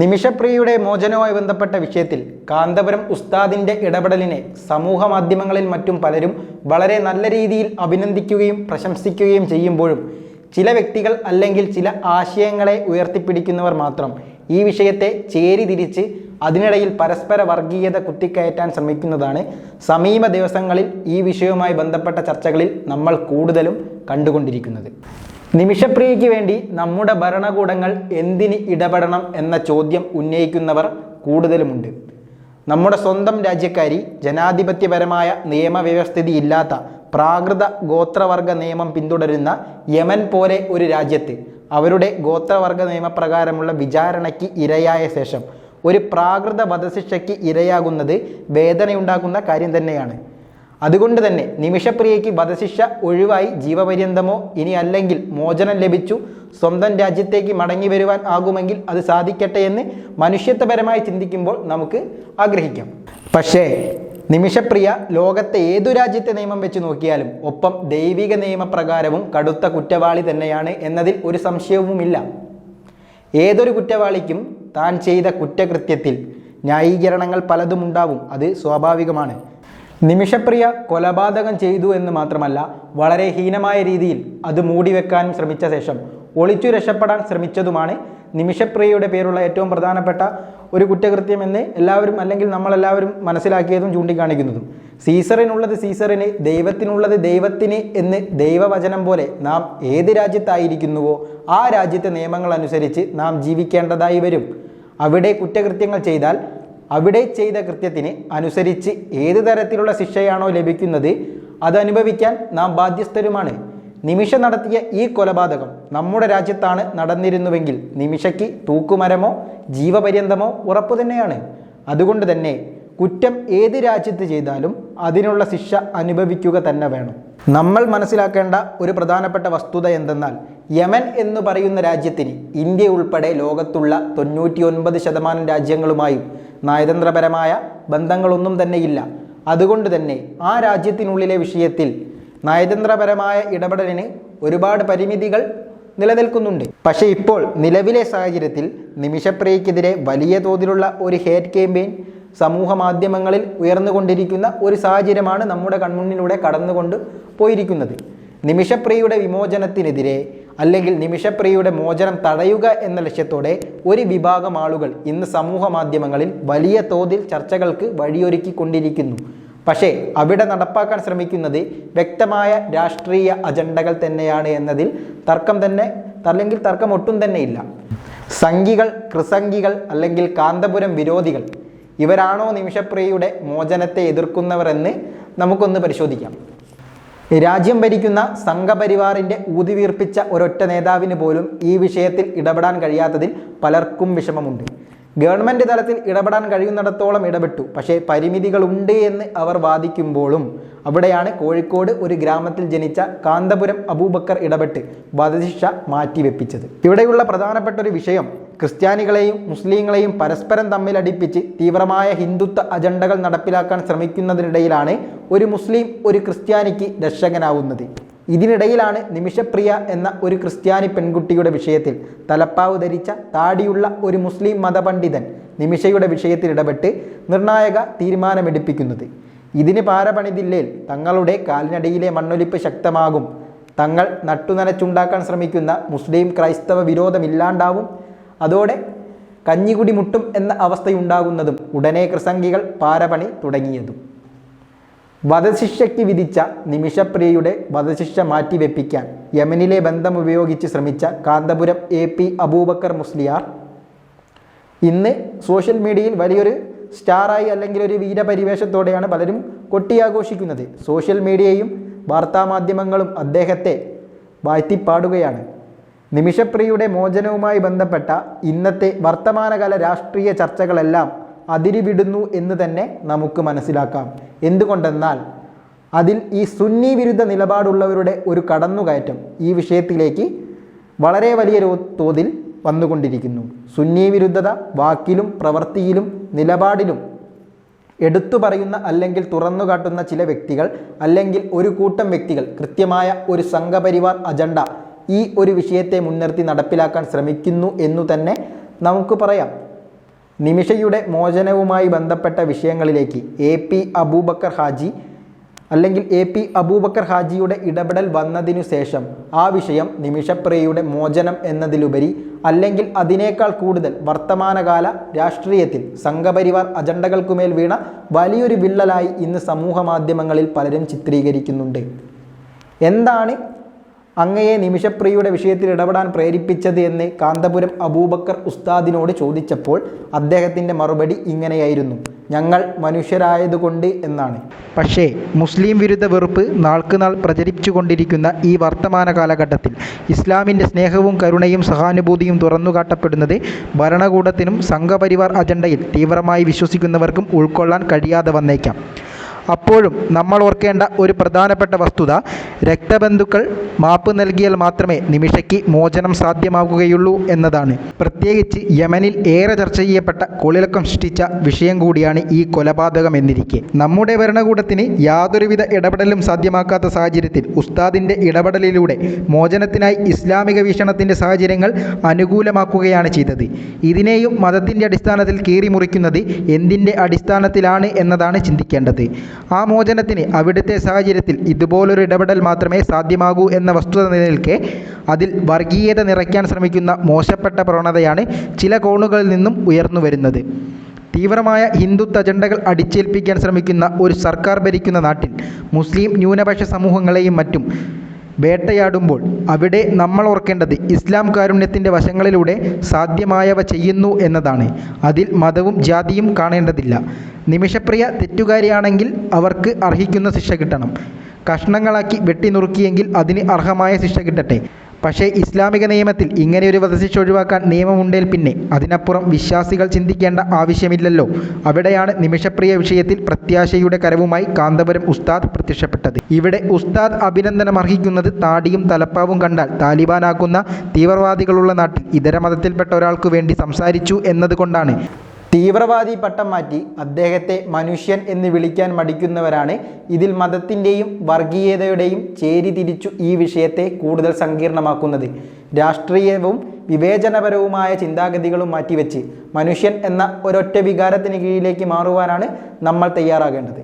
നിമിഷപ്രിയയുടെ മോചനവുമായി ബന്ധപ്പെട്ട വിഷയത്തിൽ കാന്തപുരം ഉസ്താദിന്റെ ഇടപെടലിനെ സമൂഹ മാധ്യമങ്ങളിൽ മറ്റും പലരും വളരെ നല്ല രീതിയിൽ അഭിനന്ദിക്കുകയും പ്രശംസിക്കുകയും ചെയ്യുമ്പോഴും ചില വ്യക്തികൾ അല്ലെങ്കിൽ ചില ആശയങ്ങളെ ഉയർത്തിപ്പിടിക്കുന്നവർ മാത്രം ഈ വിഷയത്തെ ചേരി തിരിച്ച് അതിനിടയിൽ പരസ്പര വർഗീയത കുത്തിക്കയറ്റാൻ ശ്രമിക്കുന്നതാണ് സമീപ ദിവസങ്ങളിൽ ഈ വിഷയവുമായി ബന്ധപ്പെട്ട ചർച്ചകളിൽ നമ്മൾ കൂടുതലും കണ്ടുകൊണ്ടിരിക്കുന്നത്. നിമിഷപ്രിയയ്ക്ക് വേണ്ടി നമ്മുടെ ഭരണകൂടങ്ങൾ എന്തിന് ഇടപെടണം എന്ന ചോദ്യം ഉന്നയിക്കുന്നവർ കൂടുതലുമുണ്ട്. നമ്മുടെ സ്വന്തം രാജ്യക്കാരി ജനാധിപത്യപരമായ നിയമവ്യവസ്ഥിതി ഇല്ലാത്ത പ്രാകൃത ഗോത്രവർഗ നിയമം പിന്തുടരുന്ന യമൻ പോലെ ഒരു രാജ്യത്ത് അവരുടെ ഗോത്രവർഗ നിയമപ്രകാരമുള്ള വിചാരണയ്ക്ക് ഇരയായ ശേഷം ഒരു പ്രാകൃത വധശിക്ഷയ്ക്ക് ഇരയാകുന്നത് വേദനയുണ്ടാക്കുന്ന കാര്യം തന്നെയാണ്. അതുകൊണ്ട് തന്നെ നിമിഷപ്രിയയ്ക്ക് വധശിക്ഷ ഒഴിവായി ജീവപര്യന്തമോ ഇനി അല്ലെങ്കിൽ മോചനം ലഭിച്ചു. സ്വന്തം രാജ്യത്തേക്ക് മടങ്ങി വരുവാൻ ആകുമെങ്കിൽ അത് സാധിക്കട്ടെ എന്ന് മനുഷ്യത്വപരമായി ചിന്തിക്കുമ്പോൾ നമുക്ക് ആഗ്രഹിക്കാം. പക്ഷേ നിമിഷപ്രിയ ലോകത്തെ ഏതു രാജ്യത്തെ നിയമം വെച്ച് നോക്കിയാലും ഒപ്പം ദൈവിക നിയമപ്രകാരവും കടുത്ത കുറ്റവാളി തന്നെയാണ് എന്നതിൽ ഒരു സംശയവുമില്ല. ഏതൊരു കുറ്റവാളിക്കും താൻ ചെയ്ത കുറ്റകൃത്യത്തിൽ ന്യായീകരണങ്ങൾ പലതും ഉണ്ടാവും അത് സ്വാഭാവികമാണ്. നിമിഷപ്രിയ കൊലപാതകം ചെയ്തു എന്ന് മാത്രമല്ല വളരെ ഹീനമായ രീതിയിൽ അത് മൂടിവെക്കാനും ശ്രമിച്ച ശേഷം ഒളിച്ചു രക്ഷപ്പെടാൻ ശ്രമിച്ചതുമാണ് നിമിഷപ്രിയയുടെ പേരുള്ള ഏറ്റവും പ്രധാനപ്പെട്ട ഒരു കുറ്റകൃത്യം എന്ന് എല്ലാവരും അല്ലെങ്കിൽ നമ്മളെല്ലാവരും മനസ്സിലാക്കിയതും ചൂണ്ടിക്കാണിക്കുന്നതും. സീസറിനുള്ളത് സീസറിന് ദൈവത്തിനുള്ളത് ദൈവത്തിന് എന്ന് ദൈവവചനം പോലെ നാം ഏത് രാജ്യത്തായിരിക്കുന്നുവോ ആ രാജ്യത്തെ നിയമങ്ങൾ അനുസരിച്ച് നാം ജീവിക്കേണ്ടതായി വരും. അവിടെ കുറ്റകൃത്യങ്ങൾ ചെയ്താൽ അവിടെ ചെയ്ത കൃത്യത്തിന് അനുസരിച്ച് ഏത് തരത്തിലുള്ള ശിക്ഷയാണോ ലഭിക്കുന്നത് അത് അനുഭവിക്കാൻ നാം ബാധ്യസ്ഥരുമാണ്. നിമിഷ നടത്തിയ ഈ കൊലപാതകം നമ്മുടെ രാജ്യത്താണ് നടന്നിരുന്നുവെങ്കിൽ നിമിഷയ്ക്ക് തൂക്കുമരമോ ജീവപര്യന്തമോ ഉറപ്പു തന്നെയാണ്. അതുകൊണ്ട് തന്നെ കുറ്റം ഏത് രാജ്യത്ത് ചെയ്താലും അതിനുള്ള ശിക്ഷ അനുഭവിക്കുക തന്നെ വേണം. നമ്മൾ മനസ്സിലാക്കേണ്ട ഒരു പ്രധാനപ്പെട്ട വസ്തുത എന്തെന്നാൽ യമൻ എന്ന് പറയുന്ന രാജ്യത്തിന് ഇന്ത്യ ഉൾപ്പെടെ ലോകത്തുള്ള തൊണ്ണൂറ്റി ഒൻപത് ശതമാനം രാജ്യങ്ങളുമായും നയതന്ത്രപരമായ ബന്ധങ്ങളൊന്നും തന്നെയില്ല അതുകൊണ്ട് തന്നെ ആ രാജ്യത്തിനുള്ളിലെ വിഷയത്തിൽ നയതന്ത്രപരമായ ഇടപെടലിന് ഒരുപാട് പരിമിതികൾ നിലനിൽക്കുന്നുണ്ട്. പക്ഷേ ഇപ്പോൾ നിലവിലെ സാഹചര്യത്തിൽ നിമിഷപ്രിയക്കെതിരെ വലിയ തോതിലുള്ള ഒരു ഹേറ്റ് ക്യാമ്പയിൻ സമൂഹ മാധ്യമങ്ങളിൽ ഉയർന്നുകൊണ്ടിരിക്കുന്ന ഒരു സാഹചര്യമാണ് നമ്മുടെ കൺമുന്നിലൂടെ കടന്നുകൊണ്ട് പോയിരിക്കുന്നത്. നിമിഷപ്രിയയുടെ വിമോചനത്തിനെതിരെ അല്ലെങ്കിൽ നിമിഷപ്രിയയുടെ മോചനം തടയുക എന്ന ലക്ഷ്യത്തോടെ ഒരു വിഭാഗം ആളുകൾ ഇന്ന് സമൂഹ മാധ്യമങ്ങളിൽ വലിയ തോതിൽ ചർച്ചകൾക്ക് വഴിയൊരുക്കിക്കൊണ്ടിരിക്കുന്നു. പക്ഷേ അവിടെ നടപ്പാക്കാൻ ശ്രമിക്കുന്നത് വ്യക്തമായ രാഷ്ട്രീയ അജണ്ടകൾ തന്നെയാണ് എന്നതിൽ തർക്കം തന്നെ അല്ലെങ്കിൽ തർക്കം ഒട്ടും തന്നെ ഇല്ല. സംഘികൾ കൃസംഘികൾ അല്ലെങ്കിൽ കാന്തപുരം വിരോധികൾ ഇവരാണോ നിമിഷപ്രിയയുടെ മോചനത്തെ എതിർക്കുന്നവർ എന്ന് നമുക്കൊന്ന് പരിശോധിക്കാം. രാജ്യം ഭരിക്കുന്ന സംഘപരിവാറിന്റെ ഊതിവീർപ്പിച്ച ഒരൊറ്റ നേതാവിന് പോലും ഈ വിഷയത്തിൽ ഇടപെടാൻ കഴിയാത്തതിൽ പലർക്കും വിഷമമുണ്ട്. ഗവൺമെന്റ് തലത്തിൽ ഇടപെടാൻ കഴിയുന്നിടത്തോളം ഇടപെട്ടു. പക്ഷേ പരിമിതികളുണ്ട് എന്ന് അവർ വാദിക്കുമ്പോഴും അവിടെയാണ് കോഴിക്കോട് ഒരു ഗ്രാമത്തിൽ ജനിച്ച കാന്തപുരം അബൂബക്കർ ഇടപെട്ട് വധശിക്ഷ മാറ്റിവെപ്പിച്ചത്. ഇവിടെയുള്ള പ്രധാനപ്പെട്ട ഒരു വിഷയം ക്രിസ്ത്യാനികളെയും മുസ്ലിങ്ങളെയും പരസ്പരം തമ്മിലടിപ്പിച്ച് തീവ്രമായ ഹിന്ദുത്വ അജണ്ടകൾ നടപ്പിലാക്കാൻ ശ്രമിക്കുന്നതിനിടയിലാണ് ഒരു മുസ്ലിം ഒരു ക്രിസ്ത്യാനിക്ക് രക്ഷകനാവുന്നത്. ഇതിനിടയിലാണ് നിമിഷപ്രിയ എന്ന ഒരു ക്രിസ്ത്യാനി പെൺകുട്ടിയുടെ വിഷയത്തിൽ തലപ്പാവ് ധരിച്ച താടിയുള്ള ഒരു മുസ്ലിം മതപണ്ഡിതൻ നിമിഷയുടെ വിഷയത്തിൽ ഇടപെട്ട് നിർണായക തീരുമാനമെടുപ്പിക്കുന്നത്. ഇതിന് പാരപണിതില്ലേൽ തങ്ങളുടെ കാലിനടിയിലെ മണ്ണൊലിപ്പ് ശക്തമാകും. തങ്ങൾ നട്ടുനനച്ചുണ്ടാക്കാൻ ശ്രമിക്കുന്ന മുസ്ലിം ക്രൈസ്തവ വിരോധമില്ലാണ്ടാവും. അതോടെ കഞ്ഞികുടി മുട്ടും എന്ന അവസ്ഥയുണ്ടാകുന്നതും ഉടനെ കൃസംഗികൾ പാരപണി തുടങ്ങിയതും. വധശിക്ഷയ്ക്ക് വിധിച്ച നിമിഷപ്രിയയുടെ വധശിക്ഷ മാറ്റിവെപ്പിക്കാൻ യമനിലെ ബന്ധം ഉപയോഗിച്ച് ശ്രമിച്ച കാന്തപുരം എ പി അബൂബക്കർ മുസ്ലിയാർ ഇന്ന് സോഷ്യൽ മീഡിയയിൽ വലിയൊരു സ്റ്റാറായി അല്ലെങ്കിൽ ഒരു വീരപരിവേഷത്തോടെയാണ് പലരും കൊട്ടിയാഘോഷിക്കുന്നത്. സോഷ്യൽ മീഡിയയും വാർത്താമാധ്യമങ്ങളും അദ്ദേഹത്തെ വാഴ്ത്തിപ്പാടുകയാണ്. നിമിഷപ്രിയയുടെ മോചനവുമായി ബന്ധപ്പെട്ട ഇന്നത്തെ വർത്തമാനകാല രാഷ്ട്രീയ ചർച്ചകളെല്ലാം അതിരിവിടുന്നു എന്ന് തന്നെ നമുക്ക് മനസ്സിലാക്കാം. എന്തുകൊണ്ടെന്നാൽ അതിൽ ഈ സുന്നി വിരുദ്ധ നിലപാടുള്ളവരുടെ ഒരു കടന്നുകയറ്റം ഈ വിഷയത്തിലേക്ക് വളരെ വലിയ തോതിൽ വന്നുകൊണ്ടിരിക്കുന്നു. സുന്നി വിരുദ്ധത വാക്കിലും പ്രവൃത്തിയിലും നിലപാടിലും എടുത്തു പറയുന്ന അല്ലെങ്കിൽ തുറന്നു കാട്ടുന്ന ചില വ്യക്തികൾ അല്ലെങ്കിൽ ഒരു കൂട്ടം വ്യക്തികൾ കൃത്യമായ ഒരു സംഘപരിവാർ അജണ്ട ഈ ഒരു വിഷയത്തെ മുൻനിർത്തി നടപ്പിലാക്കാൻ ശ്രമിക്കുന്നു എന്നു തന്നെ നമുക്ക് പറയാം. നിമിഷയുടെ മോചനവുമായി ബന്ധപ്പെട്ട വിഷയങ്ങളിലേക്ക് എ പി അബൂബക്കർ ഹാജി അല്ലെങ്കിൽ എ പി അബൂബക്കർ ഹാജിയുടെ ഇടപെടൽ വന്നതിനു ശേഷം ആ വിഷയം നിമിഷപ്രിയയുടെ മോചനം എന്നതിലുപരി അല്ലെങ്കിൽ അതിനേക്കാൾ കൂടുതൽ വർത്തമാനകാല രാഷ്ട്രീയത്തിൽ സംഘപരിവാർ അജണ്ടകൾക്കുമേൽ വീണ വലിയൊരു വിള്ളലായി ഇന്ന് സമൂഹ മാധ്യമങ്ങളിൽ പലരും ചിത്രീകരിക്കുന്നുണ്ട്. എന്താണ് അങ്ങയെ നിമിഷപ്രിയയുടെ വിഷയത്തിൽ ഇടപെടാൻ പ്രേരിപ്പിച്ചത് എന്ന് കാന്തപുരം അബൂബക്കർ ഉസ്താദിനോട് ചോദിച്ചപ്പോൾ അദ്ദേഹത്തിന്റെ മറുപടി ഇങ്ങനെയായിരുന്നു. ഞങ്ങൾ മനുഷ്യരായതുകൊണ്ട് എന്നാണ്. പക്ഷേ മുസ്ലിം വിരുദ്ധ വെറുപ്പ് നാൾക്കുനാൾ പ്രചരിപ്പിച്ചുകൊണ്ടിരിക്കുന്ന ഈ വർത്തമാന കാലഘട്ടത്തിൽ ഇസ്ലാമിന്റെ സ്നേഹവും കരുണയും സഹാനുഭൂതിയും തുറന്നുകാട്ടപ്പെടുന്നത് ഭരണകൂടത്തിനും സംഘപരിവാർ അജണ്ടയിൽ തീവ്രമായി വിശ്വസിക്കുന്നവർക്കും ഉൾക്കൊള്ളാൻ കഴിയാതെ വന്നേക്കാം. അപ്പോഴും നമ്മൾ ഓർക്കേണ്ട ഒരു പ്രധാനപ്പെട്ട വസ്തുത രക്തബന്ധുക്കൾ മാപ്പ് നൽകിയാൽ മാത്രമേ നിമിഷയ്ക്ക് മോചനം സാധ്യമാകുകയുള്ളൂ എന്നതാണ്. പ്രത്യേകിച്ച് യമനിൽ ഏറെ ചർച്ച ചെയ്യപ്പെട്ട കൊളിളക്കം സൃഷ്ടിച്ച വിഷയം കൂടിയാണ് ഈ കൊലപാതകം എന്നിരിക്കെ. നമ്മുടെ ഭരണകൂടത്തിന് യാതൊരുവിധ ഇടപെടലും സാധ്യമാക്കാത്ത സാഹചര്യത്തിൽ ഉസ്താദിന്റെ ഇടപെടലിലൂടെ മോചനത്തിനായി ഇസ്ലാമിക വീക്ഷണത്തിന്റെ സാഹചര്യങ്ങൾ അനുകൂലമാക്കുകയാണ് ചെയ്തത്. ഇതിനെയും മതത്തിന്റെ അടിസ്ഥാനത്തിൽ കീറി മുറിക്കുന്നത് എന്തിന്റെ അടിസ്ഥാനത്തിലാണ് എന്നതാണ് ചിന്തിക്കേണ്ടത്. ആ മോചനത്തിന് അവിടുത്തെ സാഹചര്യത്തിൽ ഇതുപോലൊരു ഇടപെടൽ മാത്രമേ സാധ്യമാകൂ എന്ന വസ്തുത നിലനിൽക്കെ അതിൽ വർഗീയത നിറയ്ക്കാൻ ശ്രമിക്കുന്ന മോശപ്പെട്ട പ്രവണതയാണ് ചില കോണുകളിൽ നിന്നും ഉയർന്നു വരുന്നത്. തീവ്രമായ ഹിന്ദുത്വ അജണ്ടകൾ അടിച്ചേൽപ്പിക്കാൻ ശ്രമിക്കുന്ന ഒരു സർക്കാർ ഭരിക്കുന്ന നാട്ടിൽ മുസ്ലിം ന്യൂനപക്ഷ സമൂഹങ്ങളെയും മറ്റും വേട്ടയാടുമ്പോൾ അവിടെ നമ്മൾ ഓർക്കേണ്ടത് ഇസ്ലാം കാരുണ്യത്തിന്റെ വശങ്ങളിലൂടെ സാധ്യമായവ ചെയ്യുന്നു എന്നതാണ്. അതിൽ മതവും ജാതിയും കാണേണ്ടതില്ല. നിമിഷപ്രിയ തെറ്റുകാരിയാണെങ്കിൽ അവർക്ക് അർഹിക്കുന്ന ശിക്ഷ കിട്ടണം. കഷ്ണങ്ങളാക്കി വെട്ടി നുറുക്കിയെങ്കിൽ അതിന് അർഹമായ ശിക്ഷ കിട്ടട്ടെ. പക്ഷേ ഇസ്ലാമിക നിയമത്തിൽ ഇങ്ങനെയൊരു വധശിക്ഷ ഒഴിവാക്കാൻ നിയമമുണ്ടേൽ പിന്നെ അതിനപ്പുറം വിശ്വാസികൾ ചിന്തിക്കേണ്ട ആവശ്യമില്ലല്ലോ. അവിടെയാണ് നിമിഷപ്രിയ വിഷയത്തിൽ പ്രത്യാശയുടെ കരവുമായി കാന്തപുരം ഉസ്താദ് പ്രത്യക്ഷപ്പെട്ടത്. ഇവിടെ ഉസ്താദ് അഭിനന്ദനം അർഹിക്കുന്നത് താടിയും തലപ്പാവും കണ്ടാൽ താലിബാനാക്കുന്ന തീവ്രവാദികളുള്ള നാട്ടിൽ ഇതര മതത്തിൽപ്പെട്ട ഒരാൾക്കു വേണ്ടി സംസാരിച്ചു എന്നതുകൊണ്ടാണ്. തീവ്രവാദി പട്ടം മാറ്റി അദ്ദേഹത്തെ മനുഷ്യൻ എന്ന് വിളിക്കാൻ മടിക്കുന്നവരാണ് ഇതിൽ മതത്തിന്റെയും വർഗീയതയുടെയും ചേരി തിരിച്ചു ഈ വിഷയത്തെ കൂടുതൽ സങ്കീർണമാക്കുന്നത്. രാഷ്ട്രീയവും വിവേചനപരവുമായ ചിന്താഗതികളും മാറ്റിവെച്ച് മനുഷ്യൻ എന്ന ഒരൊറ്റ വികാരത്തിന് കീഴിലേക്ക് മാറുവാനാണ് നമ്മൾ തയ്യാറാകേണ്ടത്.